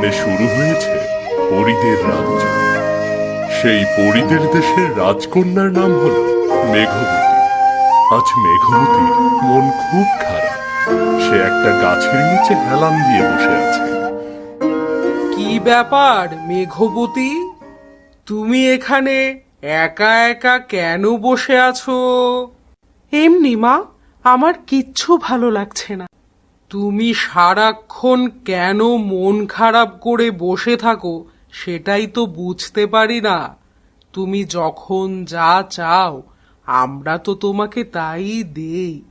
এখানে শুরু হয়েছে পরীদের রাজ্য। সেই পরীদের দেশের রাজকন্যার নাম হল মেঘবতী আজ মেঘবতীর মন খুব খারাপ। সে একটা গাছের নিচে হেলান দিয়ে বসে আছে। কি ব্যাপার মেঘবতী তুমি এখানে একা একা কেন বসে আছো? এমনি মা আমার কিচ্ছু ভালো লাগছে না। তুমি সারাক্ষণ কেন মন খারাপ করে বসে থাকো সেটাই তো বুঝতে পারি না। তুমি যখন যা চাও, আমরা তো তোমাকে তাই দেই।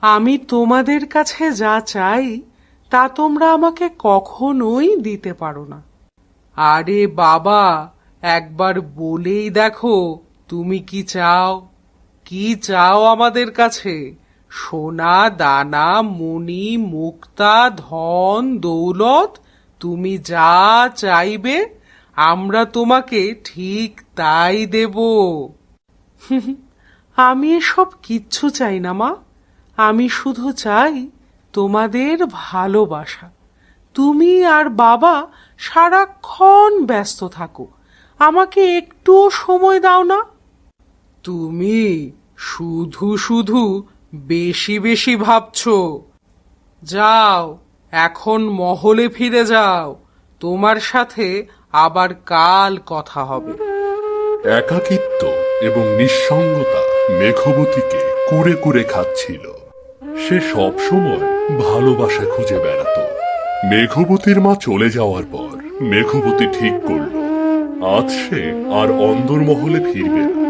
আমি তোমাদের কাছে যা চাই, তা তোমরা আমাকে কখনোই দিতে পারো না। আরে বাবা, একবার বলেই দেখো, তুমি কি চাও? কি চাও আমাদের কাছে? সোনা, দানা মণি মুক্তা, ধন, দৌলত, তুমি যা চাইবে, আমরা তোমাকে ঠিক তাই দেব। আমি এসব কিচ্ছু চাই না, মা। আমি শুধু চাই তোমাদের ভালোবাসা। তুমি আর বাবা সারাক্ষণ ব্যস্ত থাকো। আমাকে একটুও সময় দাও না। তুমি শুধু শুধু বেশি বেশি ভাবছ। যাও, এখন মহলে ফিরে যাও। তোমার সাথে আবার কাল কথা হবে। একাকিত্ব এবং নিঃসঙ্গতা মেঘবতীকে কুরে কুরে খাচ্ছিল। সে সব সময় ভালোবাসা খুঁজে বেড়াতো। মেঘবতীর মা চলে যাওয়ার পর মেঘবতী ঠিক করল, আজ সে আর অন্দরমহলে ফিরবে না।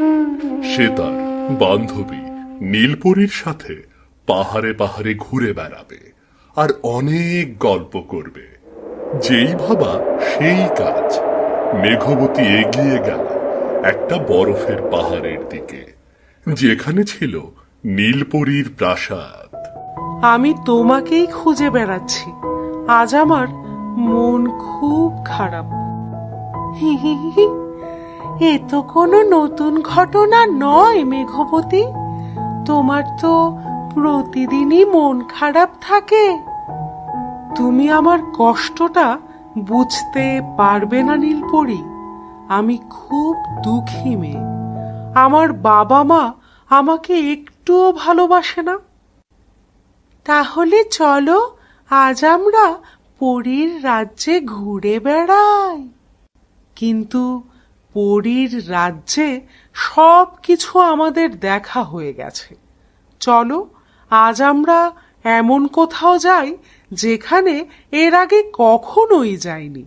সে তার বান্ধবী নীলপরীর সাথে পাহাড়ে পাহাড়ে ঘুরে বেড়াবে আর অনেক গল্প করবে। যেই ভাবা সেই কাজ। মেঘবতী এগিয়ে গেল একটা বরফের পাহাড়ের দিকে, যেখানে ছিল নীলপরীর প্রাসাদ। আমি তোমাকেই খুঁজে বেড়াচ্ছি। আজ আমার মন খুব খারাপ। হি হি হি। এ তো কোনো নতুন ঘটনা নয় মেঘবতী তোমার তো প্রতিদিনই মন খারাপ থাকে। তুমি আমার কষ্টটা বুঝতে পারবে না, নীলপরি। আমি খুব দুঃখী মেয়ে। আমার বাবা মা আমাকে একটুও ভালোবাসে না। তাহলে চলো, আজ আমরা পরীর রাজ্যে ঘুরে বেড়াই। কিন্তু পরীর রাজ্যে সব কিছু আমাদের দেখা হয়ে গেছে। চলো, আজ আমরা এমন কোথাও যাই যেখানে এর আগে কখনোই যাইনি।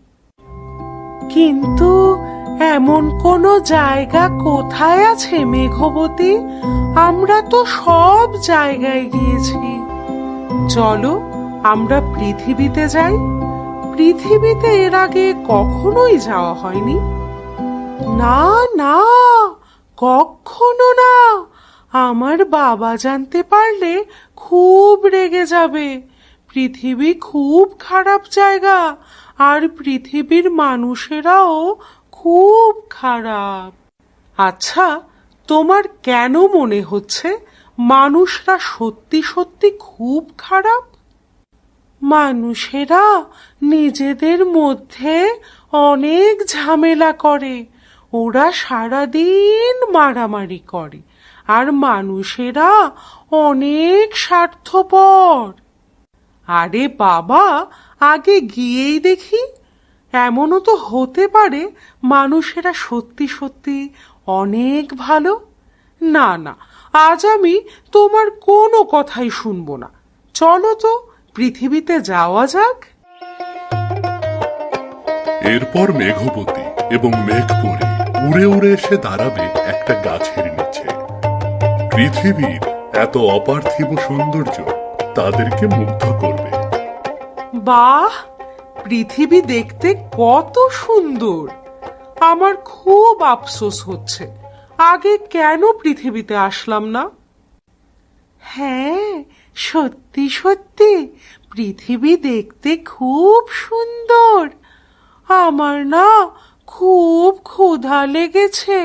কিন্তু এমন কোনো জায়গা কোথায় আছে মেঘবতী? আমরা তো সব জায়গায় গিয়েছি। চলো, আমরা পৃথিবীতে যাই। পৃথিবীতে এর আগে কখনোই যাওয়া হয়নি। না না, কখনো না। আমার বাবা জানতে পারলে খুব রেগে যাবে। পৃথিবী খুব খারাপ জায়গা, আর পৃথিবীর মানুষেরাও খুব খারাপ। আচ্ছা তোমার কেন মনে হচ্ছে মানুষরা সত্যি সত্যি খুব খারাপ? মানুষেরা নিজেদের মধ্যে অনেক ঝামেলা করে। ওরা সারাদিন মারামারি করে। আর মানুষেরা অনেক স্বার্থপর। আরে বাবা, আগে গিয়েই দেখি। এমনও তো হতে পারে মানুষেরা সত্যি সত্যি অনেক ভালো। না না, আজ আমি তোমার কোনো কথাই শুনব না। চলো তো, পৃথিবীতে যাওয়া যাক। এরপর মেঘবতী এবং মেঘপরি। উড়ে উড়ে এসে দাঁড়াবে একটা গাছের নিচে। পৃথিবীর এত অপার্থিব সৌন্দর্য তাদেরকে মুগ্ধ করবে। বাহ! পৃথিবী দেখতে কত সুন্দর! আমার খুব আফসোস হচ্ছে। আগে কেন পৃথিবীতে আসলাম না? হ্যাঁ সত্যি সত্যি। পৃথিবী দেখতে খুব সুন্দর। আমার না খুব ক্ষুধা লেগেছে।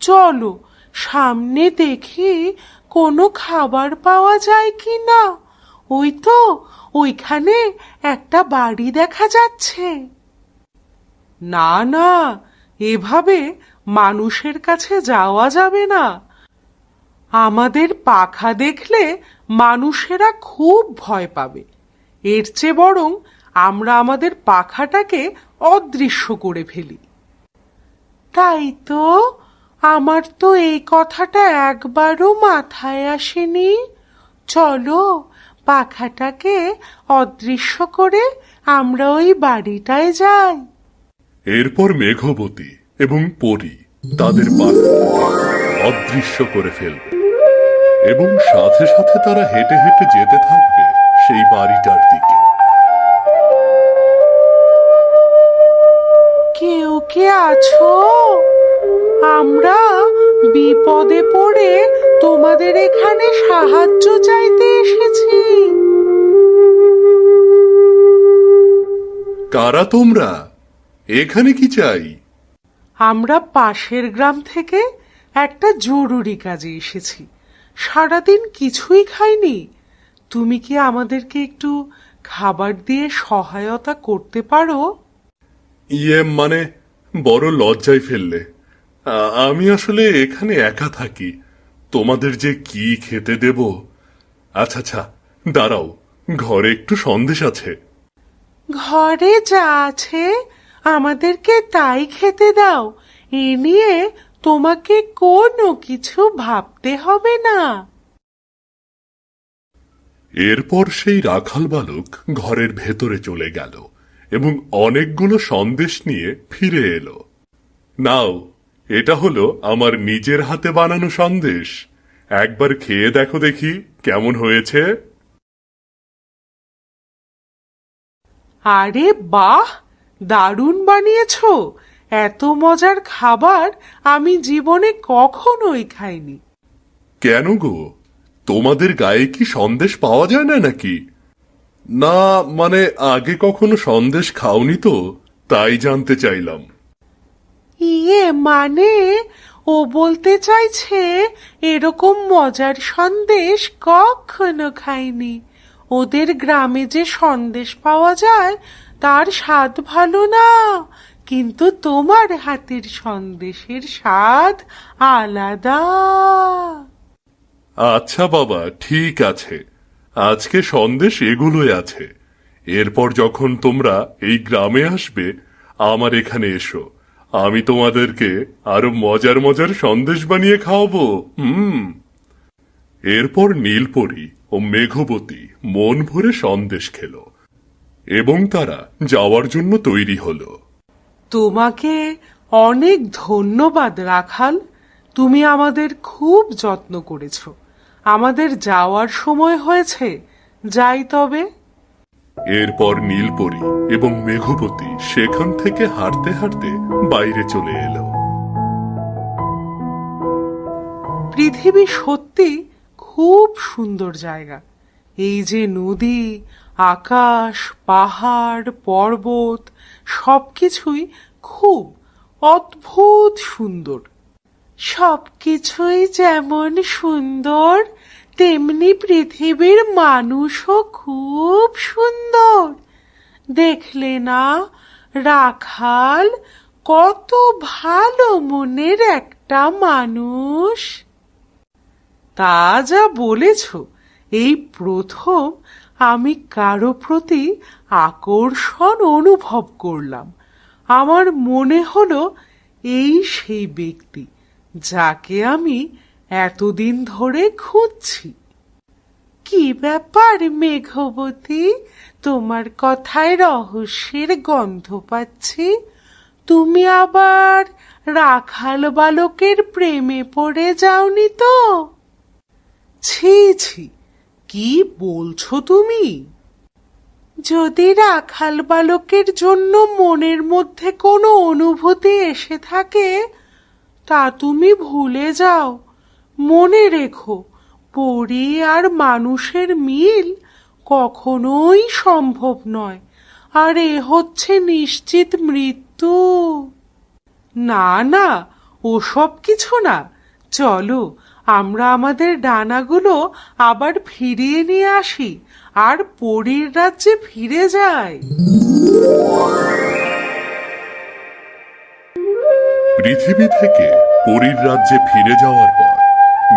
চলো, সামনে দেখি কোনো খাবার পাওয়া যায় কি না ওই তো, ওইখানে একটা বাড়ি দেখা যাচ্ছে। না না, এভাবে মানুষের কাছে যাওয়া যাবে না। আমাদের পাখা দেখলে মানুষেরা খুব ভয় পাবে। এর চেয়ে বরং আমরা আমাদের পাখাটাকে অদৃশ্য করে ফেলি। তাই তো আমার তো এই কথাটা একবারও মাথায় আসেনি। চলো পাখাটাকে অদৃশ্য করে আমরা ওই বাড়িটায় যাই। এরপর মেঘবতী এবং পরী তাদের অদৃশ্য করে ফেলবে এবং সাথে সাথে তারা হেঁটে হেঁটে যেতে থাকবে সেই বাড়িটার দিকে। কে আছো? আমরা বিপদে পড়ে তোমাদের এখানে সাহায্য চাইতে এসেছি। কারা তোমরা? এখানে কি চাই? আমরা পাশের গ্রাম থেকে একটা জরুরি কাজে এসেছি। সারাদিন কিছুই খাইনি। তুমি কি আমাদেরকে একটু খাবার দিয়ে সহায়তা করতে পারো? ইয়ে মানে বড় লজ্জায় ফেললে। আমি আসলে এখানে একা থাকি। তোমাদের যে কি খেতে দেব? আচ্ছা আচ্ছা দাঁড়াও ঘরে একটু সন্দেশ আছে। ঘরে যা আছে আমাদেরকে তাই খেতে দাও। এ নিয়ে তোমাকে কোনো কিছু ভাবতে হবে না। এরপর সেই রাখাল বালক ঘরের ভেতরে চলে গেল। এবং অনেকগুলো সন্দেশ নিয়ে ফিরে এলো। নাও এটা হলো আমার নিজের হাতে বানানো সন্দেশ। একবার খেয়ে দেখো দেখি কেমন হয়েছে। আরে বাহ দারুণ বানিয়েছো। এত মজার খাবার আমি জীবনে কখনোই খাইনি। কেন গো? তোমাদের গায়ে কি সন্দেশ পাওয়া যায় না নাকি? না মানে আগে কখনো সন্দেশ খাওনি তো তাই জানতে চাইলাম। ইয়ে মানে? ও বলতে চাইছে এরকম মজার সন্দেশ কখনো খাইনি। ওদের গ্রামে যে সন্দেশ পাওয়া যায় তার স্বাদ ভালো না। কিন্তু তোমার হাতের সন্দেশের স্বাদ আলাদা। আচ্ছা বাবা ঠিক আছে। আজকে সন্দেশ এগুলোই আছে। এরপর যখন তোমরা এই গ্রামে আসবে, আমার এখানে এসো। আমি তোমাদেরকে আরও মজার মজার সন্দেশ বানিয়ে খাওয়াবো। হুম। এরপর নীলপরি ও মেঘবতী মন ভরে সন্দেশ খেলো এবং তারা যাওয়ার জন্য তৈরি হলো। তোমাকে অনেক ধন্যবাদ রাখাল। তুমি আমাদের খুব যত্ন করেছ। আমাদের যাওয়ার সময় হয়েছে। যাই তবে। এরপর নীলপরি এবং মেঘবতী সেখান থেকে হাঁটতে হাঁটতে বাইরে চলে এলো। পৃথিবী সত্যি খুব সুন্দর জায়গা। এই যে নদী আকাশ পাহাড় পর্বত সবকিছুই খুব অদ্ভুত সুন্দর। সবকিছুই যেমন সুন্দর, তেমনি পৃথিবীর মানুষও খুব সুন্দর। দেখলে না, রাখাল, কত ভালো মনের একটা মানুষ। তা যা বলেছ, এই প্রথম আমি কারও প্রতি আকর্ষণ অনুভব করলাম। আমার মনে হলো, এই সেই ব্যক্তি। যাকে আমি এতদিন ধরে খুঁজছি। কি ব্যাপার মেঘবতী? তোমার কথায় রহস্যের গন্ধ পাচ্ছি। তুমি আবার রাখাল বালকের প্রেমে পড়ে যাওনি তো? ছি ছি, কি বলছো তুমি? যদি রাখাল বালকের জন্য মনের মধ্যে কোনো অনুভূতি এসে থাকে তা তুমি ভুলে যাও। মনে রেখো, পরি আর মানুষের মিল কখনোই সম্ভব নয়। আর এ হচ্ছে নিশ্চিত মৃত্যু। না না, ওসব কিছু না। চলো, আমরা আমাদের ডানাগুলো আবার ফিরিয়ে নিয়ে আসি, আর পরীর রাজ্যে ফিরে যাই। পৃথিবী থেকে পরীর রাজ্যে ফিরে যাওয়ার পর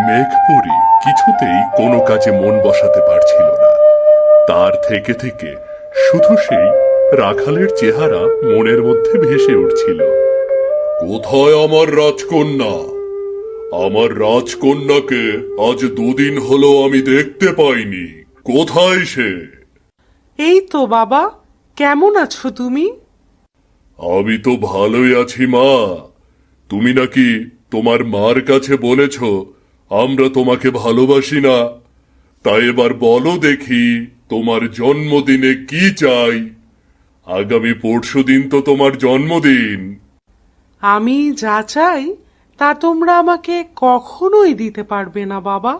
মেঘপরি কিছুতেই কোনো কাজে মন বসাতে পারছিল না। তার থেকে থেকে শুধু সেই রাখালের চেহারা মনের মধ্যে ভেসে উঠছিল। কোথায় আমার রাজকন্যা? আমার রাজকন্যাকে আজ দুদিন হলো আমি দেখতে পাইনি। কোথায় সে? এই তো বাবা কেমন আছো তুমি? আমি তো ভালোই আছি মা। তুমি নাকি তোমার মার কাছে বলেছ আমরা তোমাকে ভালোবাসি না। তাই এবার বলো দেখি তোমার জন্মদিনে কি চাই। আগামী পরশু দিন তো তোমার জন্মদিন। আমি যা চাই তা তোমরা আমাকে কখনোই দিতে পারবে না বাবা।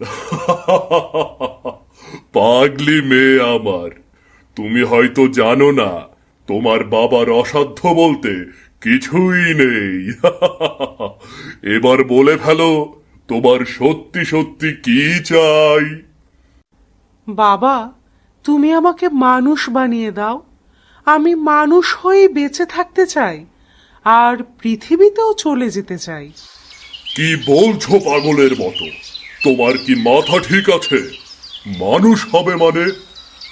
পাগলি মেয়ে আমার তুমি হয়তো জানো না তোমার বাবার অসাধ্য বলতে কিছুই নেই। এবার বলে ফেলো তোমার সত্যি সত্যি কি চাই? বাবা তুমি আমাকে মানুষ বানিয়ে দাও। আমি মানুষ হয়ে বেঁচে থাকতে চাই আর পৃথিবীতেও চলে যেতে চাই। কি বলছো পাগলের মতো? তোমার কি মাথা ঠিক আছে? মানুষ হবে মানে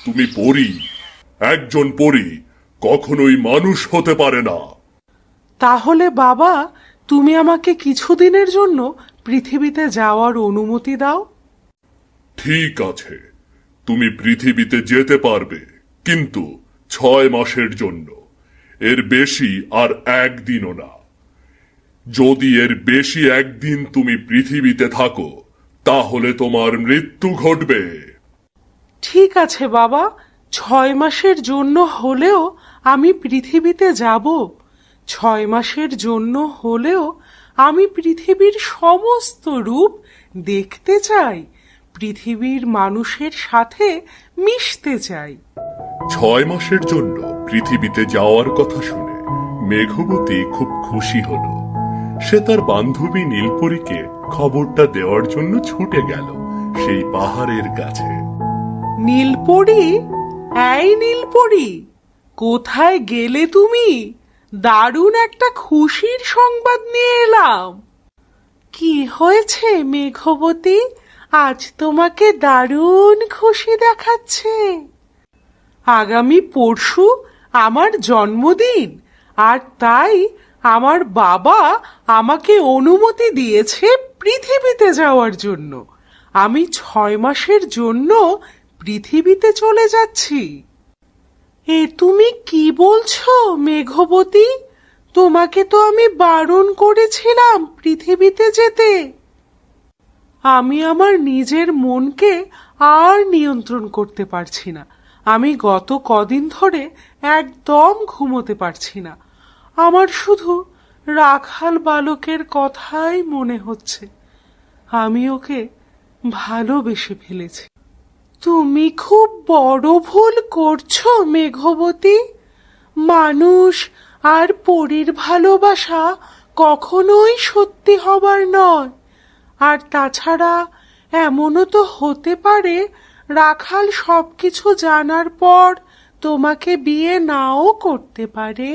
তুমি পড়ি একজন পড়ি কখনোই মানুষ হতে পারে না। তাহলে বাবা তুমি আমাকে কিছুদিনের জন্য পৃথিবীতে যাওয়ার অনুমতি দাও? ঠিক আছে তুমি পৃথিবীতে যেতে পারবে কিন্তু ছয় মাসের জন্য। এর বেশি আর একদিনও না। যদি এর বেশি একদিন তুমি পৃথিবীতে থাকো তাহলে তোমার মৃত্যু ঘটবে। ঠিক আছে বাবা ছয় মাসের জন্য হলেও আমি পৃথিবীতে যাব। ছয় মাসের জন্য হলেও আমি পৃথিবীর সমস্ত রূপ দেখতে চাই পৃথিবীর মানুষের সাথে মিশতে চাই। ছয় মাসের জন্য পৃথিবীতে যাওয়ার কথা শুনে মেঘবতী খুব খুশি হল। সে তার বান্ধবী নীলপরীকে খবরটা দেওয়ার জন্য ছুটে গেল সেই পাহাড়ের কাছে। নীলপরি? এই নীলপরি কোথায় গেলে তুমি? দারুণ একটা খুশির সংবাদ নিয়ে এলাম। কি হয়েছে, মেঘবতী? আজ তোমাকে দারুণ খুশি দেখাচ্ছে। আগামী পরশু আমার জন্মদিন, আর তাই আমার বাবা আমাকে অনুমতি দিয়েছে পৃথিবীতে যাওয়ার জন্য। আমি ছয় মাসের জন্য পৃথিবীতে চলে যাচ্ছি। এ তুমি কি বলছো, মেঘবতী? তোমাকে তো আমি বারণ করেছিলাম পৃথিবীতে যেতে। আমি আমার নিজের মনকে আর নিয়ন্ত্রণ করতে পারছি না। আমি গত কদিন ধরে একদম ঘুমোতে পারছি না। আমার শুধু রাখাল বালকের কথাই মনে হচ্ছে। আমি ওকে ভালোবেসে ফেলেছি। তুমি খুব বড় ভুল করছ, মেঘবতী। মানুষ আর পরীর ভালোবাসা কখনোই সত্যি হবার নয়। আর তাছাড়া এমনও তো হতে পারে, রাখাল সবকিছু জানার পর তোমাকে বিয়ে নাও করতে পারে।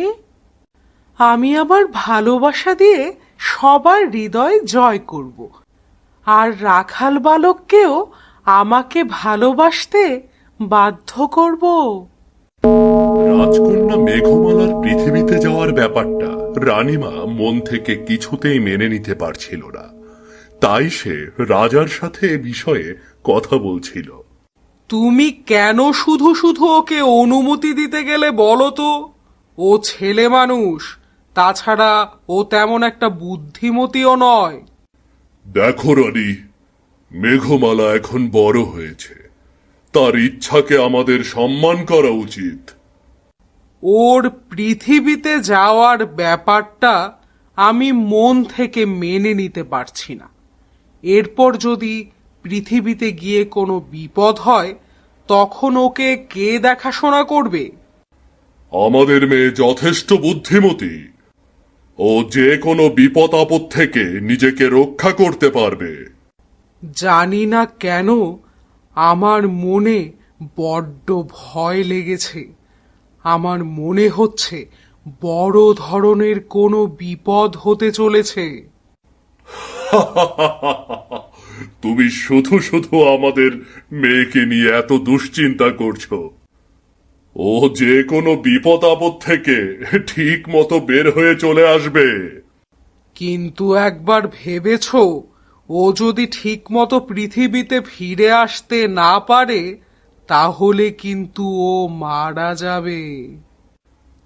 আমি আবার ভালোবাসা দিয়ে সবার হৃদয় জয় করব। আর রাখাল বালককেও আমাকে ভালোবাসতে বাধ্য করব। রাজকন্যা মেঘমালার পৃথিবীতে যাওয়ার ব্যাপারটা রানীমা মন থেকে কিছুতেই মেনে নিতে পারছিল না। তাই সে রাজার সাথে এ বিষয়ে কথা বলছিল। তুমি কেন শুধু শুধু ওকে অনুমতি দিতে গেলে বলো তো? ও ছেলে মানুষ তাছাড়া ও তেমন একটা বুদ্ধিমতীও নয়। দেখো রানী মেঘমালা এখন বড় হয়েছে। তার ইচ্ছাকে আমাদের সম্মান করা উচিত। ওর পৃথিবীতে যাওয়ার ব্যাপারটা আমি মন থেকে মেনে নিতে পারছি না। এরপর যদি পৃথিবীতে গিয়ে কোনো বিপদ হয় তখন ওকে কে দেখাশোনা করবে? আমাদের মেয়ে যথেষ্ট বুদ্ধিমতী। ও যে কোনো বিপদ আপদ থেকে নিজেকে রক্ষা করতে পারবে। জানি না কেন আমার মনে বড্ড ভয় লেগেছে। আমার মনে হচ্ছে বড় ধরনের কোনো বিপদ হতে চলেছে। তুমি শুধু শুধু আমাদের মেয়েকে নিয়ে এত দুশ্চিন্তা করছ। ও যে কোনো বিপদ আপদ থেকে ঠিক মতো বের হয়ে চলে আসবে। কিন্তু একবার ভেবেছ ও যদি ঠিকমতো পৃথিবীতে ফিরে আসতে না পারে, তাহলে কিন্তু ও মারা যাবে।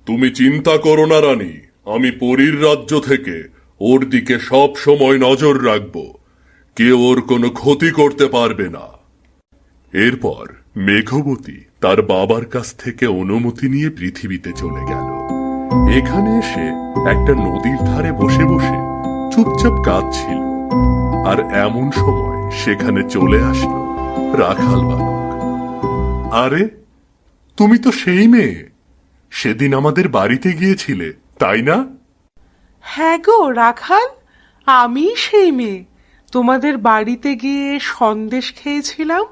তুমি চিন্তা করো না, রানী। আমি পরীর রাজ্য থেকে ওর দিকে সব সময় নজর রাখব। কেউ ওর কোনো ক্ষতি করতে পারবে না। এরপর মেঘবতী তার বাবার কাছ থেকে অনুমতি নিয়ে পৃথিবীতে চলে গেল। এখানে এসে একটা নদীর ধারে বসে বসে চুপচাপ কাঁদছিল। আর এমন সময় সেখানে চলে আসলো রাখাল বালক। আরে তুমি তো সেই মেয়ে। সেদিন আমাদের বাড়িতে গিয়েছিলে তাই না? হ্যাঁ গো রাখাল আমি সেই মেয়ে। তোমাদের বাড়িতে গিয়ে সন্দেশ খেয়েছিলাম?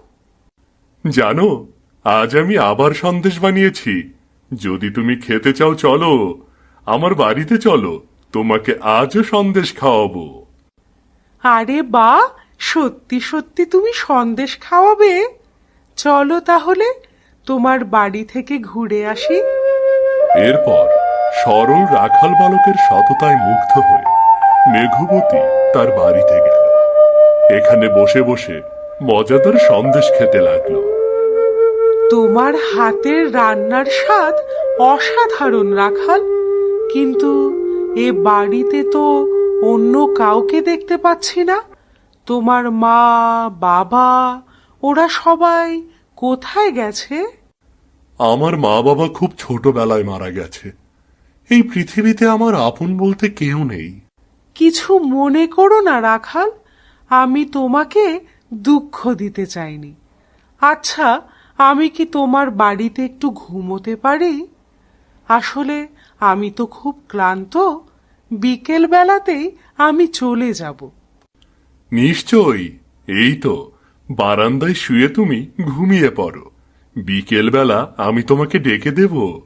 জানো আজ আমি আবার সন্দেশ বানিয়েছি। যদি তুমি খেতে চাও চলো। আমার বাড়িতে চলো তোমাকে আজও সন্দেশ খাওয়াবো। আরে বা সত্যি সত্যি তুমি সন্দেশ খাওয়াবে? চলো তাহলে তোমার বাড়ি থেকে ঘুরে আসি। এরপর সরল রাখাল বালকের সততায় মুগ্ধ হয়ে মেঘবতী তার বাড়িতে গেল। এখানে বসে বসে মজাদার সন্দেশ খেতে লাগল। তোমার হাতের রান্নার স্বাদ অসাধারণ রাখাল। কিন্তু এ বাড়িতে তো অন্য কাউকে দেখতে পাচ্ছি না? তোমার মা বাবা ওরা সবাই কোথায় গেছে? আমার মা বাবা খুব ছোটবেলায় মারা গেছে। এই পৃথিবীতে আমার আপন বলতে কেউ নেই। কিছু মনে করো না রাখাল। আমি তোমাকে দুঃখ দিতে চাইনি। আচ্ছা আমি কি তোমার বাড়িতে একটু ঘুমোতে পারি? আসলে আমি তো খুব ক্লান্ত। বিকেল বেলাতেই আমি চলে যাব। নিশ্চয়ই এই তো বারান্দায় শুয়ে তুমি ঘুমিয়ে পড়ো। বিকেলবেলা আমি তোমাকে ডেকে দেব।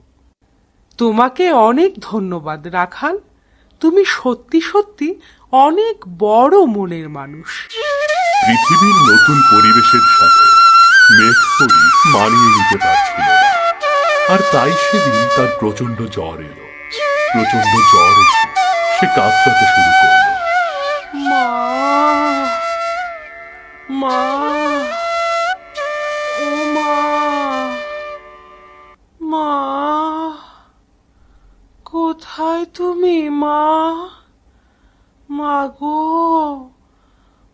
তোমাকে অনেক ধন্যবাদ রাখাল। তুমি সত্যি সত্যি অনেক বড় মনের মানুষ। পৃথিবীর নতুন পরিবেশের সাথে মেঘপরি মানিয়ে নিতে পারছিল না। আর তাই সেদিন তার প্রচণ্ড জ্বর এলো। প্রচণ্ড জ্বর এসে সে কাঁদতে শুরু করল। মা মা ও মা মা কোথায় তুমি মা? মা গো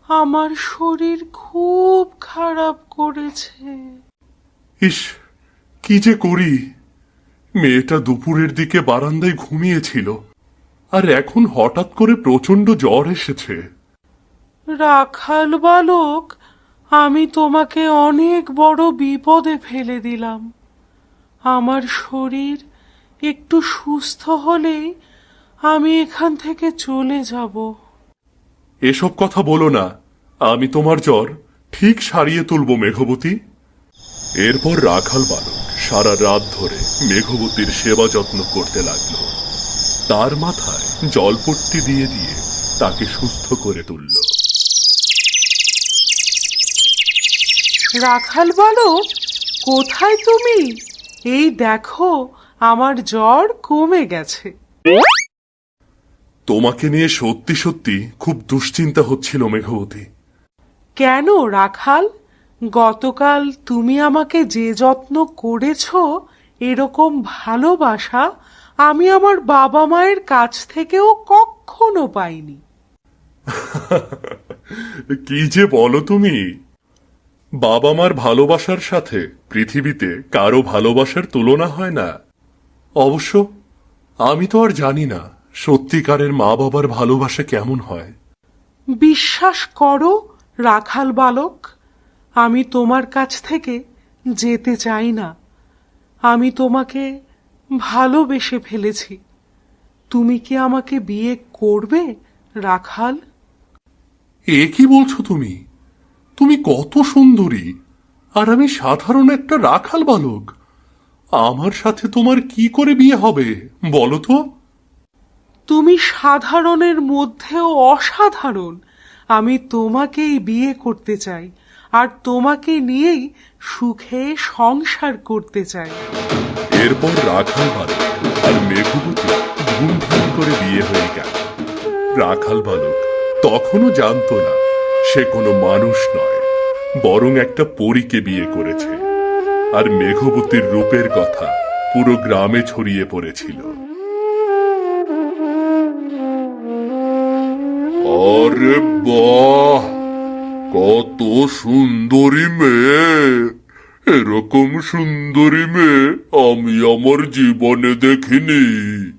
আমার শরীর খুব খারাপ করেছে। ইস কি যে করি। মেয়েটা দুপুরের দিকে বারান্দায় ঘুমিয়েছিল। আর এখন হঠাৎ করে প্রচণ্ড জ্বর এসেছে। রাখাল বালক আমি তোমাকে অনেক বড় বিপদে ফেলে দিলাম। আমার শরীর একটু সুস্থ হলেই আমি এখান থেকে চলে যাব। এসব কথা বলো না আমি তোমার জ্বর ঠিক সারিয়ে তুলব মেঘবতী। এরপর রাখাল বালক সারা রাত ধরে মেঘবতীর সেবা যত্ন করতে লাগল। তার মাথায় জলপট্টি দিয়ে দিয়ে তাকে সুস্থ করে তুলল। রাখাল বালক কোথায় তুমি? এই দেখো আমার জ্বর কমে গেছে। তোমাকে নিয়ে সত্যি সত্যি খুব দুশ্চিন্তা হচ্ছিল মেঘবতী। কেন রাখাল? গতকাল তুমি আমাকে যে যত্ন করেছ এরকম ভালোবাসা আমি আমার বাবা মায়ের কাছ থেকেও কখনো পাইনি। কি যে বলো তুমি। বাবা মার ভালোবাসার সাথে পৃথিবীতে কারও ভালোবাসার তুলনা হয় না। অবশ্য আমি তো আর জানি না সত্যিকারের মা বাবার ভালোবাসা কেমন হয়। বিশ্বাস করো রাখাল বালক আমি তোমার কাছ থেকে যেতে চাই না। আমি তোমাকে ভালোবেসে ফেলেছি। তুমি কি আমাকে বিয়ে করবে রাখাল? এ কি বলছো তুমি? তুমি কত সুন্দরী আর আমি সাধারণ একটা রাখাল বালক। আমার সাথে তোমার কি করে বিয়ে হবে বলো তো? তুমি সাধারণের মধ্যেও অসাধারণ। আমি তোমাকেই বিয়ে করতে চাই আর তোমাকে নিয়েই সুখে সংসার করতে চাই। এরপর রাখাল বালক আর মেঘবতী ধুমধাম করে বিয়ে হয়ে গেল। রাখাল বালক তখনও জানতো না সে কোনো মানুষ নয়, বরং একটা পরীকে বিয়ে করেছে। আর মেঘবতীর রূপের কথা পুরো গ্রামে ছড়িয়ে পড়েছিল। কত সুন্দরী মেয়ে! এরকম সুন্দরী মেয়ে আমি আমার জীবনে দেখিনি।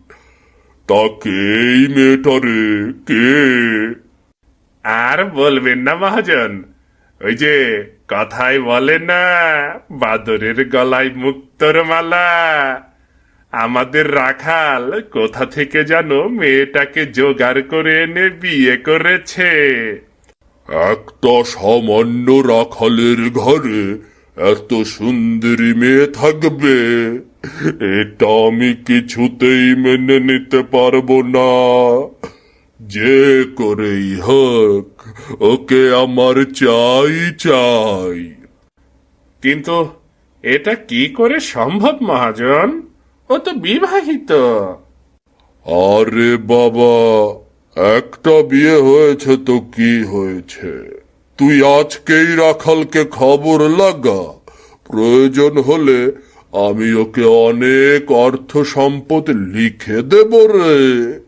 তাকে এই মেয়েটারে কে? আর বলবেন না মহাজন। ওই যে কথায় বলে না বাদরের গলায় মুক্তর মালা। আমাদের রাখাল কোথা থেকে যেন মেয়েটাকে জোগাড় করে এনে বিয়ে করেছে? একটা সামান্য রাখালের ঘরে এত সুন্দরী মেয়ে থাকবে এটা আমি কিছুতেই মেনে নিতে পারব না। যে করেই হোক ওকে আমার চাই চাই। কিন্তু এটা কি করে সম্ভব মহাজন? ও তো বিবাহিত। আরে বাবা একটা বিয়ে হয়েছে তো কি হয়েছে? তুই আজকেই রাখালকে খবর লাগা। প্রয়োজন হলে আমি ওকে অনেক অর্থ সম্পদ লিখে দেব রে।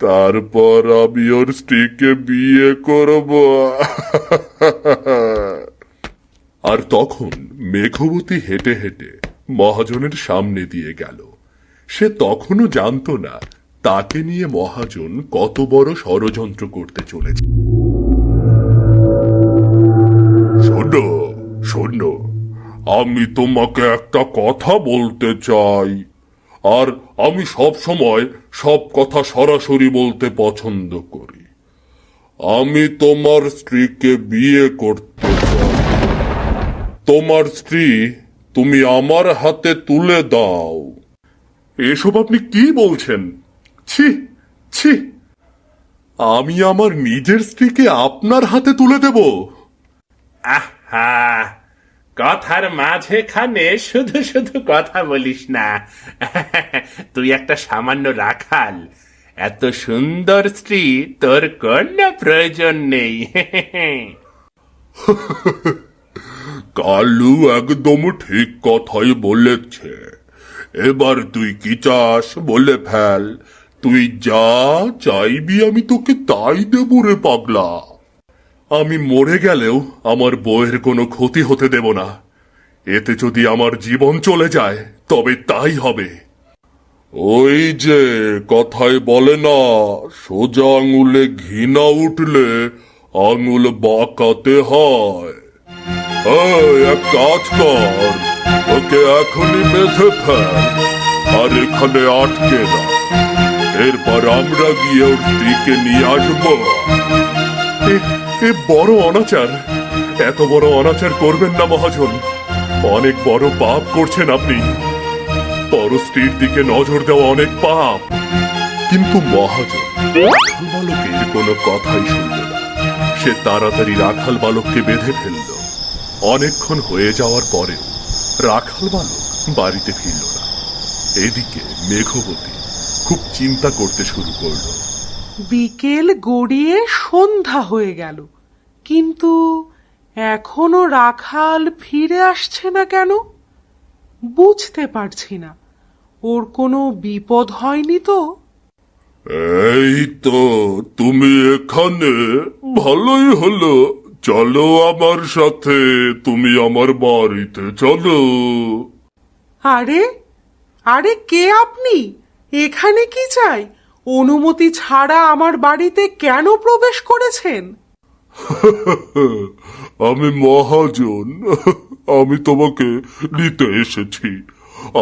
তারপর আমি ওর স্ত্রীকে বিয়ে করব। আর তখন মেঘবতী হেঁটে হেঁটে মহাজনের সামনে দিয়ে গেল। সে তখনও জানতো না, তাকে নিয়ে মহাজন কত বড় ষড়যন্ত্র করতে চলেছে। শোনো শোনো, আমি তোমাকে একটা কথা বলতে চাই। আর আমি সব সময় সব কথা সরাসরি বলতে পছন্দ করি। আমি তোমার স্ত্রীকে বিয়ে করতে চাই। তোমার স্ত্রী তুমি আমার হাতে তুলে দাও। এসব আপনি কি বলছেন? ছি ছি। আমি আমার নিজের স্ত্রীকে আপনার হাতে তুলে দেব? আহা, কথার মাঝেখানে শুধু শুধু কথা বলিস না। তুই একটা সামান্য রাখাল। এত সুন্দর স্ত্রী তোর কোনো প্রয়োজন নেই। কালু একদম ঠিক কথাই বলেছে। এবার তুই কি চাস বলে ফেল। তুই যা চাইবি আমি তোকে তাই দেব রে পাগলা। আমি মরে গেলেও আমার বউয়ের কোনো ক্ষতি হতে দেব না। এতে যদি আমার জীবন চলে যায় তবে তাই হবে। ওই যে কথায় বলে না সোজা আঙুলে ঘৃণা উঠলে আঙুল বাঁকাতে হয়। এক কাজ কর ওকে এখনই ফেল আর এখানে আটকে না এরপর আমরা গিয়ে ওর স্ত্রীকে নিয়ে আসব। বড় অনাচার। এত বড় অনাচার করবেন না, মহাজন। অনেক বড় পাপ করছেন আপনি। পর স্ত্রীর দিকে নজর দেওয়া অনেক পাপ। কিন্তু মহাজন রাখাল বালকের কোনো কথাই শুনল না। সে তাড়াতাড়ি রাখাল বালককে বেঁধে ফেলল। অনেকক্ষণ হয়ে যাওয়ার পরেও রাখাল বালক বাড়িতে ফিরল না। এদিকে মেঘবতী খুব চিন্তা করতে শুরু করল। বিকেল গড়িয়ে সন্ধ্যা হয়ে গেল। কিন্তু এখনও রাখাল ফিরে আসছে না কেন? বুঝতে পারছি না। ওর কোনো বিপদ হয়নি তো? এই তো তুমি এখানে। ভালোই হলো। চলো আমার সাথে তুমি আমার বাড়িতে চলো। আরে আরে কে আপনি? এখানে কি চাই? অনুমতি ছাড়া আমার বাড়িতে কেন প্রবেশ করেছেন? আমি মহাজন আমি তোমাকে নিতে এসেছি।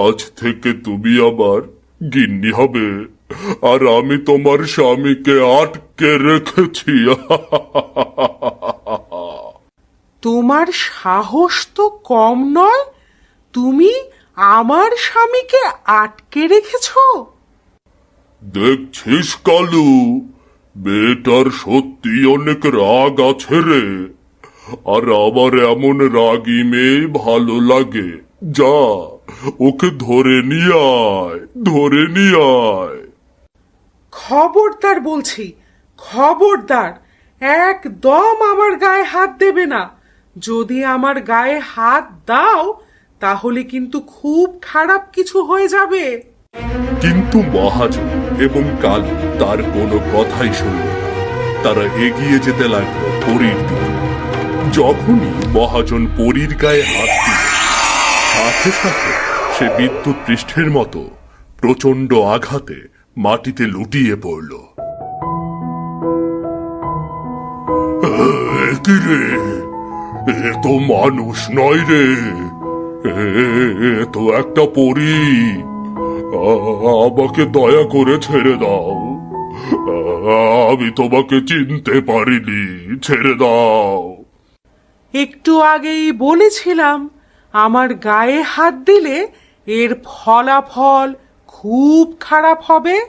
আজ থেকে তুমি আমার গিন্নি হবে আর আমি তোমার স্বামীকে আটকে রেখেছি। তোমার সাহস তো কম নয়? তুমি আমার স্বামীকে আটকে রেখেছ? দেখছিস কালু মেয়েটার সত্যি অনেক রাগ আছে রে। আর আমার এমন রাগী মেয়ে ভালো লাগে। যা, ওকে ধরে নিয়ে আয়, ধরে নিয়ে আয়। খবরদার বলছি, খবরদার। একদম আমার গায়ে হাত দেবে না। যদি আমার গায়ে হাত দাও, তাহলে কিন্তু খুব খারাপ কিছু হয়ে যাবে। কিন্তু মহাজন এবং কালু তার কোনো কথাই শুনল তারা এগিয়ে যেতে লাগল পরীর দিকে। যখনই মহাজন পরীর গায়ে হাত দিল, সাথে সাথে সে বিদ্যুৎ পৃষ্ঠের মতো প্রচণ্ড আঘাতে মাটিতে লুটিয়ে পড়ল। এ কি রে? এ তো মানুষ নয় রে। এ- তো একটা পরী। আমাকে দয়া করে ছেড়ে দাও। আমি তোমাকে চিনতে পারিনি। ছেড়ে দাও। একটু আগেই বলেছিলাম আমার গায়ে হাত দিলে এর ফলাফল খুব খারাপ হবে।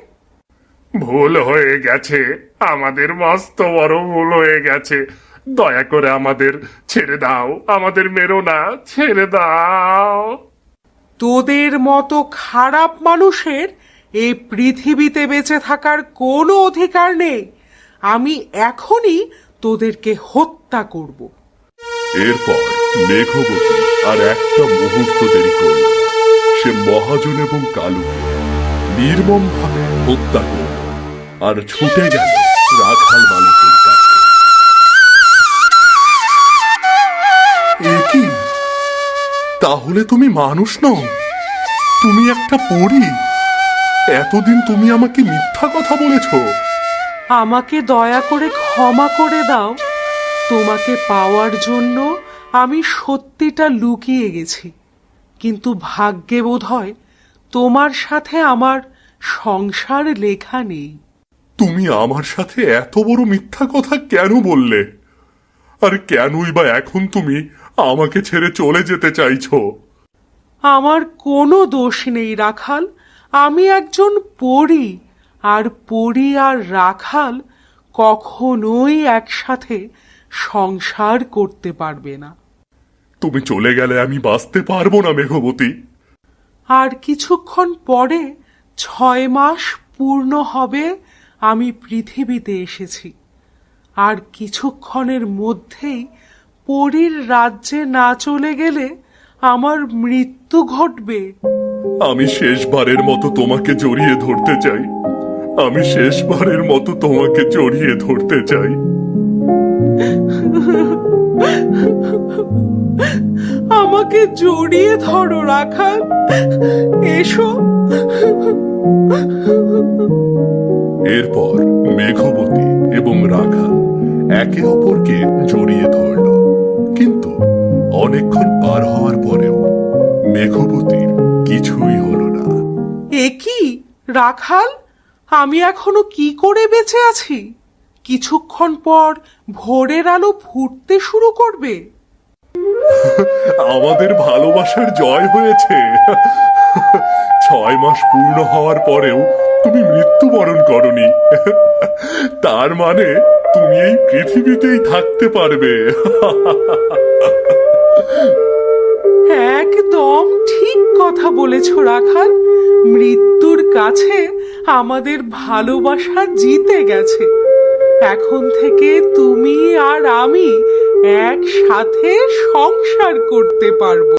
ভুল হয়ে গেছে। আমাদের মস্ত বড় ভুল হয়ে গেছে। দয়া করে আমাদের ছেড়ে দাও। আমাদের মেরো না। ছেড়ে দাও। তোদের মতো খারাপ মানুষের এই পৃথিবীতে বেঁচে থাকার কোনো অধিকার নেই। আমি এখনই তোদেরকে হত্যা করব। এরপর মেঘবতী আর একটা মুহূর্ত দেরি করল সে মহাজন এবং কালুকে নির্মম ভাবে হত্যা করল। আর ছুটে গেল রাখাল বালকের তাহলে তুমি মানুষ নও। তুমি একটা পরী। এতদিন তুমি আমাকে মিথ্যা কথা বলেছ। আমাকে দয়া করে ক্ষমা করে দাও। তোমাকে পাওয়ার জন্য আমি সত্যিটা লুকিয়ে গেছি। কিন্তু ভাগ্যে বোধ হয় তোমার সাথে আমার সংসার লেখা নেই। তুমি আমার সাথে এত বড় মিথ্যা কথা কেন বললে? আর কেনই বা এখন তুমি আমাকে ছেড়ে চলে যেতে চাইছো? আমার কোনো দোষ নেই রাখাল। আমি একজন পড়ি আর পড়ি আর রাখাল কখনোই একসাথে সংসার করতে পারবে না। তুমি চলে গেলে আমি বাঁচতে পারব না মেঘবতী। আর কিছুক্ষণ পরে ছয় মাস পূর্ণ হবে আমি পৃথিবীতে এসেছি। আর কিছুক্ষণের মধ্যেই পরীর রাজ্যে না চলে গেলে আমার মৃত্যু ঘটবে। আমি শেষবারের মতো তোমাকে জড়িয়ে ধরতে চাই। আমি শেষবারের মতো তোমাকে জড়িয়ে ধরতে চাই। আমাকে জড়িয়ে ধরো রাখাল। এসো। এরপর একে অপরকে জড়িয়ে ধরল। কিন্তু অনেকক্ষণ পার হওয়ার পরেও মেঘবতীর কিছুই হলো না। এ কি রাখাল? আমি এখনও কি করে বেঁচে আছি? কিছুক্ষণ পর ভোরের আলো ফুটতে শুরু করবে। আমাদের ভালোবাসার জয় হয়েছে। ছয় মাস পূর্ণ হওয়ার পরেও তুমি মৃত্যুবরণ করনি। তার মানে তুমি এই পৃথিবীতেই থাকতে পারবে। একদম ঠিক কথা বলেছ, রাখাল। মৃত্যুর কাছে আমাদের ভালোবাসা জিতে গেছে। এখন থেকে তুমি আর আমি একসাথে সংসার করতে পারব।